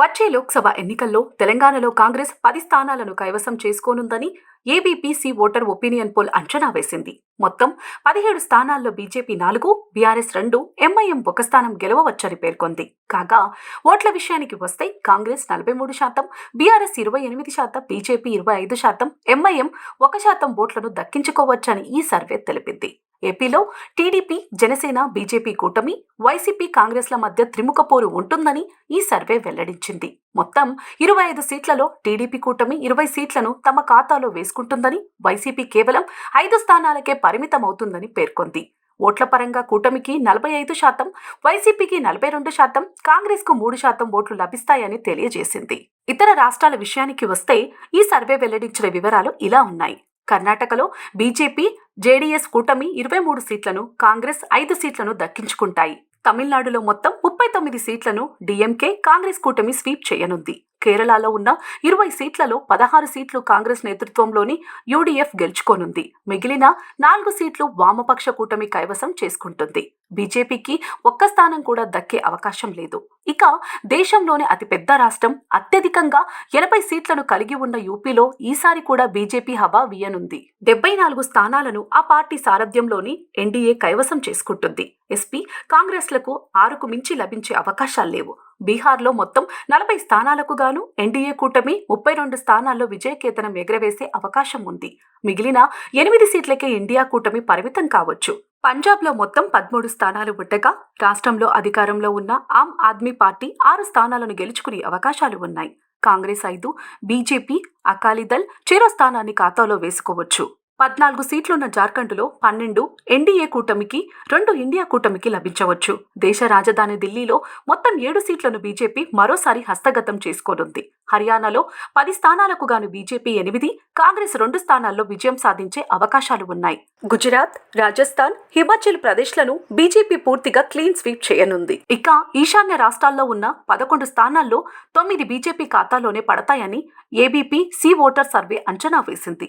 వచ్చే లోక్సభ ఎన్నికల్లో తెలంగాణలో కాంగ్రెస్ పది స్థానాలను కైవసం చేసుకోనుందని ABP C voter opinion poll అంచనా వేసింది. మొత్తం పదిహేడు స్థానాల్లో బీజేపీ నాలుగు బీఆర్ఎస్ రెండు ఎంఐఎం ఒక స్థానం గెలవవచ్చని పేర్కొంది. కాగా ఓట్ల విషయానికి వస్తే కాంగ్రెస్ నలభై మూడు శాతం బీఆర్ఎస్ ఇరవై ఎనిమిది శాతం బీజేపీ ఇరవై ఐదు శాతం ఎంఐఎం ఒక శాతం ఓట్లను దక్కించుకోవచ్చని ఈ సర్వే తెలిపింది. ఏపీలో టీడీపీ జనసేన బీజేపీ కూటమి వైసీపీ కాంగ్రెస్ల మధ్య త్రిముఖ పోరు ఉంటుందని ఈ సర్వే వెల్లడించింది. మొత్తం ఇరవై ఐదు సీట్లలో టీడీపీ కూటమి ఇరవై సీట్లను తమ ఖాతాలో వేసుకుంటుందని వైసీపీ కేవలం ఐదు స్థానాలకే పరిమితమవుతుందని పేర్కొంది. ఓట్ల పరంగా కూటమికి నలభై ఐదు శాతం వైసీపీకి నలభై రెండు శాతం కాంగ్రెస్కు మూడు శాతం ఓట్లు లభిస్తాయని తెలియజేసింది. ఇతర రాష్ట్రాల విషయానికి వస్తే ఈ సర్వే వెల్లడించిన వివరాలు ఇలా ఉన్నాయి. కర్ణాటకలో బీజేపీ జేడీఎస్ కూటమి ఇరవై మూడు సీట్లను కాంగ్రెస్ ఐదు సీట్లను దక్కించుకుంటాయి. తమిళనాడులో మొత్తం ముప్పై తొమ్మిది సీట్లను డీఎంకే కాంగ్రెస్ కూటమి స్వీప్ చేయనుంది. కేరళలో ఉన్న ఇరవై సీట్లలో పదహారు సీట్లు కాంగ్రెస్ నేతృత్వంలోని యూడీఎఫ్ గెలుచుకోనుంది. మిగిలిన నాలుగు సీట్లు వామపక్ష కూటమి కైవసం చేసుకుంటుంది. బీజేపీకి ఒక్క స్థానం కూడా దక్కే అవకాశం లేదు. ఇక దేశంలోని అతిపెద్ద రాష్ట్రం అత్యధికంగా ఎనభై సీట్లను కలిగి ఉన్న యూపీలో ఈసారి కూడా బీజేపీ హవా వీయనుంది. డెబ్బై నాలుగు స్థానాలను ఆ పార్టీ సారథ్యంలోని ఎన్డీఏ కైవసం చేసుకుంటుంది. ఎస్పీ కాంగ్రెస్లకు ఆరుకు మించి లభించే అవకాశాలు లేవు. బీహార్లో మొత్తం నలభై స్థానాలకు గాను ఎన్డీఏ కూటమి ముప్పై రెండు స్థానాల్లో విజయకేతనం ఎగరవేసే అవకాశం ఉంది. మిగిలిన ఎనిమిది సీట్లకే ఇండియా కూటమి పరిమితం కావచ్చు. పంజాబ్లో మొత్తం పదమూడు స్థానాలు ఉండగా రాష్ట్రంలో అధికారంలో ఉన్న ఆమ్ ఆద్మీ పార్టీ ఆరు స్థానాలను గెలుచుకునే అవకాశాలు ఉన్నాయి. కాంగ్రెస్ ఐదు బీజేపీ అకాలీదళ్ చెరో స్థానాన్ని ఖాతాలో వేసుకోవచ్చు. పద్నాలుగు సీట్లున్న జార్ఖండ్లో పన్నెండు ఎన్డీఏ కూటమికి రెండు ఇండియా కూటమికి లభించవచ్చు. దేశ రాజధాని ఢిల్లీలో మొత్తం ఏడు సీట్లను బీజేపీ మరోసారి హస్తగతం చేసుకోనుంది. హర్యానాలో పది స్థానాలకు గాను బీజేపీ ఎనిమిది కాంగ్రెస్ రెండు స్థానాల్లో విజయం సాధించే అవకాశాలు ఉన్నాయి. గుజరాత్ రాజస్థాన్ హిమాచల్ ప్రదేశ్లను బీజేపీ పూర్తిగా క్లీన్ స్వీప్ చేయనుంది. ఇక ఈశాన్య రాష్ట్రాల్లో ఉన్న పదకొండు స్థానాల్లో తొమ్మిది బీజేపీ ఖాతాలోనే పడతాయని ఏబీపీ సి ఓటర్ సర్వే అంచనా వేసింది.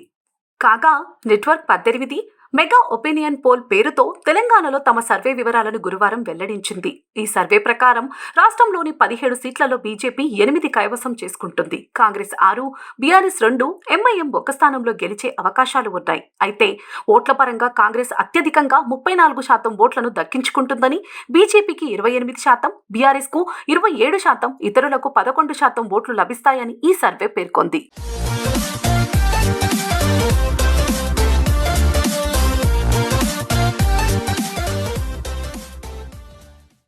కాగా నెట్వర్క్ పద్దెనిమిది మెగా ఒపీనియన్ పోల్ పేరుతో తెలంగాణలో తమ సర్వే వివరాలను గురువారం వెల్లడించింది. ఈ సర్వే ప్రకారం రాష్ట్రంలోని పదిహేడు సీట్లలో బీజేపీ ఎనిమిది కైవసం చేసుకుంటుంది. కాంగ్రెస్ ఆరు బీఆర్ఎస్ రెండు ఎంఐఎం ఒక స్థానంలో గెలిచే అవకాశాలు ఉన్నాయి. అయితే ఓట్ల పరంగా కాంగ్రెస్ అత్యధికంగా ముప్పై నాలుగు శాతం ఓట్లను దక్కించుకుంటుందని బీజేపీకి ఇరవై ఎనిమిది శాతం బీఆర్ఎస్కు ఇరవై ఏడు శాతం ఇతరులకు పదకొండు శాతం ఓట్లు లభిస్తాయని ఈ సర్వే పేర్కొంది.